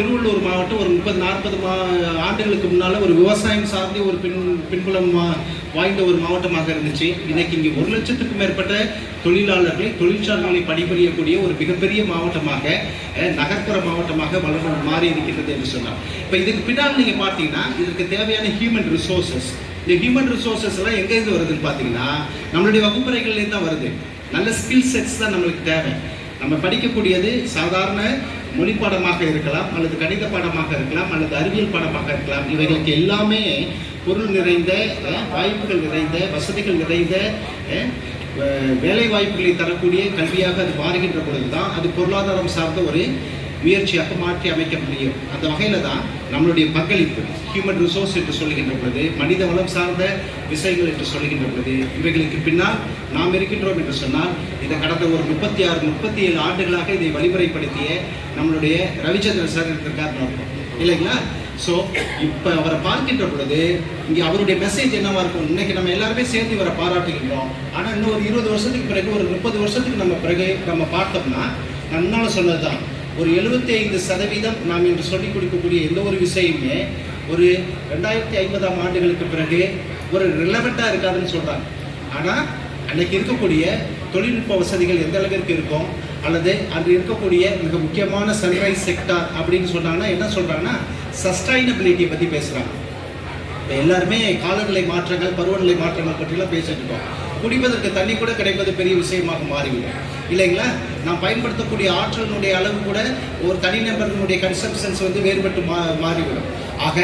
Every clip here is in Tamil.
திருவள்ளூர் மாவட்டம் ஒரு முப்பது நாற்பது மா ஆண்டுகளுக்கு முன்னால் ஒரு விவசாயம் சார்ந்த ஒரு பின் பின்புலம் மா- வாய்ந்த ஒரு மாவட்டமாக இருந்துச்சு. இன்னைக்கு இங்கே ஒரு லட்சத்துக்கும் மேற்பட்ட தொழிலாளர்களை தொழிற்சாலைகளை பணிபுரியக்கூடிய ஒரு மிகப்பெரிய மாவட்டமாக நகர்ப்புற மாவட்டமாக வளர்ந்து மாறி இருக்கின்றது என்று சொன்னால் இப்போ இதுக்கு பின்னால் நீங்கள் பார்த்தீங்கன்னா இதற்கு தேவையான ஹியூமன் ரிசோர்சஸ் இந்த ஹியூமன் ரிசோர்சஸ் எல்லாம் எங்கேருந்து வருதுன்னு பார்த்தீங்கன்னா நம்மளுடைய வகுப்பறைகள்லேருந்து தான் வருது. நல்ல ஸ்கில் செட்ஸ் தான் நம்மளுக்கு தேவை. நம்ம படிக்கக்கூடியது சாதாரண மொழி பாடமாக இருக்கலாம் அல்லது கணித பாடமாக இருக்கலாம் அல்லது அறிவியல் பாடமாக இருக்கலாம். இவைகளுக்கு எல்லாமே பொருள் நிறைந்த அஹ், வாய்ப்புகள் நிறைந்த வசதிகள் நிறைந்த அஹ், வேலை வாய்ப்புகளை தரக்கூடிய கல்வியாக அது மாறுகின்ற பொழுதுதான் அது பொருளாதாரம் சார்ந்த ஒரு முயற்சியாக மாற்றி அமைக்க முடியும். அந்த வகையில் தான் நம்மளுடைய பங்களிப்பு ஹியூமன் ரிசோர்ஸ் என்று சொல்லுகின்ற பொழுது மனித வளம் சார்ந்த விஷயங்கள் என்று சொல்லுகின்ற பொழுது இவைகளுக்கு பின்னால் நாம் இருக்கின்றோம் என்று சொன்னால் இதை கடந்த ஒரு முப்பத்தி ஆறு முப்பத்தி ஏழு ஆண்டுகளாக இதை வழிமுறைப்படுத்திய நம்மளுடைய ரவிச்சந்திரன் சார் இருந்திருக்கார் இருக்கும் இல்லைங்களா? ஸோ இப்போ அவரை பார்க்கின்ற பொழுது இங்கே அவருடைய மெசேஜ் என்னவா இருக்கும்? இன்னைக்கு நம்ம எல்லாருமே சேர்ந்து இவரை பாராட்டுகின்றோம். ஆனால் இன்னும் ஒரு இருபது வருஷத்துக்கு பிறகு ஒரு முப்பது வருஷத்துக்கு நம்ம பிறகு நம்ம பார்த்தோம்னா நான் சொன்னது தான் ஒரு எழுபத்தி ஐந்து சதவீதம் நாம் இன்று சொல்லிக் கொடுக்கக்கூடிய எந்த ஒரு விஷயமே ஒரு ரெண்டாயிரத்தி ஐம்பதாம் ஆண்டுகளுக்கு பிறகு ஒரு ரிலவெண்ட்டாக இருக்காதுன்னு சொல்கிறாங்க ஆனால் அன்னைக்கு இருக்கக்கூடிய தொழில்நுட்ப வசதிகள் எந்த அளவிற்கு இருக்கும்? அல்லது அன்று இருக்கக்கூடிய மிக முக்கியமான சன்ரைஸ் செக்டார் அப்படின்னு சொன்னாங்கன்னா என்ன சொல்கிறாங்கன்னா சஸ்டைனபிலிட்டியை பற்றி பேசுகிறாங்க இப்போ எல்லாருமே காலநிலை மாற்றங்கள் பருவநிலை மாற்றங்கள் பற்றிலாம் பேசிட்டு இருக்கோம். குடிப்பதற்கு தண்ணி கூட கிடைப்பது பெரிய விஷயமாக மாறிவிடும். இல்லைங்களா? நாம் பயன்படுத்தக்கூடிய ஆற்றலினுடைய அளவு கூட ஒரு தனிநபர்களுடைய கன்சப்ஷன்ஸ் வந்து வேறுபட்டு மா மாறிவிடும். ஆக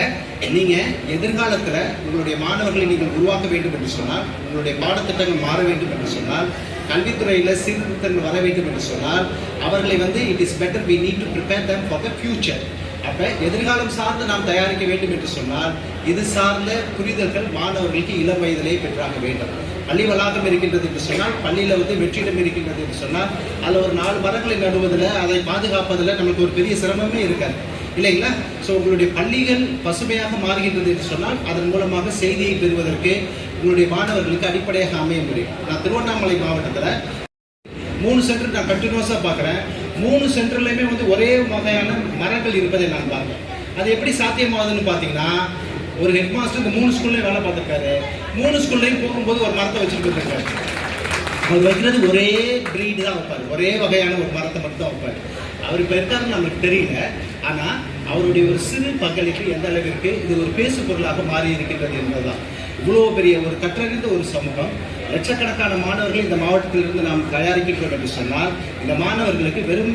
நீங்கள் எதிர்காலத்தில் உங்களுடைய மாணவர்களை நீங்கள் உருவாக்க வேண்டும் என்று சொன்னால் உங்களுடைய பாடத்திட்டங்கள் மாற வேண்டும் என்று சொன்னால் கல்வித்துறையில் சீர்திருத்தங்கள் வர வேண்டும் என்று சொன்னால் அவர்களை வந்து it is better we need to prepare them for the future அப்ப எதிர்காலம் சார்ந்து நாம் தயாரிக்க வேண்டும் என்று சொன்னால் இது சார்ந்த புரிதல்கள் மாணவர்களுக்கு இளம் வயதிலே பெற்றாக வேண்டும். பள்ளி வளாகம் இருக்கின்றது என்று சொன்னால் பள்ளியில வந்து வெற்றிடம் இருக்கின்றது என்று சொன்னால் அதில் ஒரு நாலு மரங்களை நடுவதில் அதை பாதுகாப்பதில் நமக்கு ஒரு பெரிய சிரமமே இருக்காது. இல்லைங்களா? ஸோ உங்களுடைய பள்ளிகள் பசுமையாக மாறுகின்றது என்று சொன்னால் அதன் மூலமாக செய்தியை பெறுவதற்கு உங்களுடைய மாணவர்களுக்கு அடிப்படையாக அமைய முடியும். நான் திருவண்ணாமலை மாவட்டத்தில் மூணு சென்டர் நான் கண்டினியூஸாக பார்க்குறேன். மூணு சென்டர்லையுமே வந்து ஒரே வகையான மரங்கள் இருப்பதை நான் பார்க்குறேன் அது எப்படி சாத்தியமாகுதுன்னு பார்த்தீங்கன்னா ஒரு ஹெட் மாஸ்டர் இந்த மூணு ஸ்கூல்லையும் வேலை பார்த்துருக்காரு. மூணு ஸ்கூல்லையும் போகும்போது ஒரு மரத்தை வச்சுட்டு இருக்காரு. அவர் வைக்கிறது ஒரே ப்ரீடு தான் வைப்பார். ஒரே வகையான ஒரு மரத்தை மட்டும் தான் வைப்பார். அவர் இப்போ இருக்காருன்னு நமக்கு தெரியல. ஆனால் அவருடைய ஒரு சிறு பங்களிப்பு எந்த அளவிற்கு இது ஒரு பேசு பொருளாக மாறி இருக்கின்றது என்பதுதான். இவ்வளோ பெரிய ஒரு கற்றறிந்த ஒரு சமூகம் லட்சக்கணக்கான மாணவர்கள் இந்த மாவட்டத்திலிருந்து நாம் தயாரிக்கின்றோம் என்று சொன்னால் இந்த மாணவர்களுக்கு வெறும்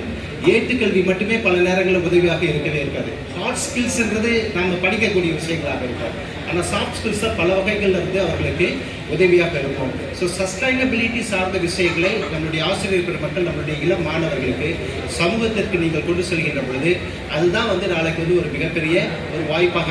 ஏட்டுக்கல்வி மட்டுமே பல நேரங்களில் உதவியாக இருக்கவே இருக்காது. ஹார்ட் ஸ்கில்ஸ்ன்றது நாம் படிக்கக்கூடிய விஷயங்களாக இருக்கும். ஆனால் சாஃப்ட் ஸ்கில்ஸை பல வகைகளில் இருந்து அவர்களுக்கு உதவியாக இருக்கும். ஸோ சஸ்டைனபிலிட்டி சார்ந்த விஷயங்களை நம்மளுடைய ஆசிரியர்கள் பெருமக்கள் நம்மளுடைய இளம் மாணவர்களுக்கு சமூகத்திற்கு நீங்கள் கொண்டு செல்கின்ற பொழுது அதுதான் வந்து நாளைக்கு வந்து ஒரு மிகப்பெரிய ஒரு வாய்ப்பாக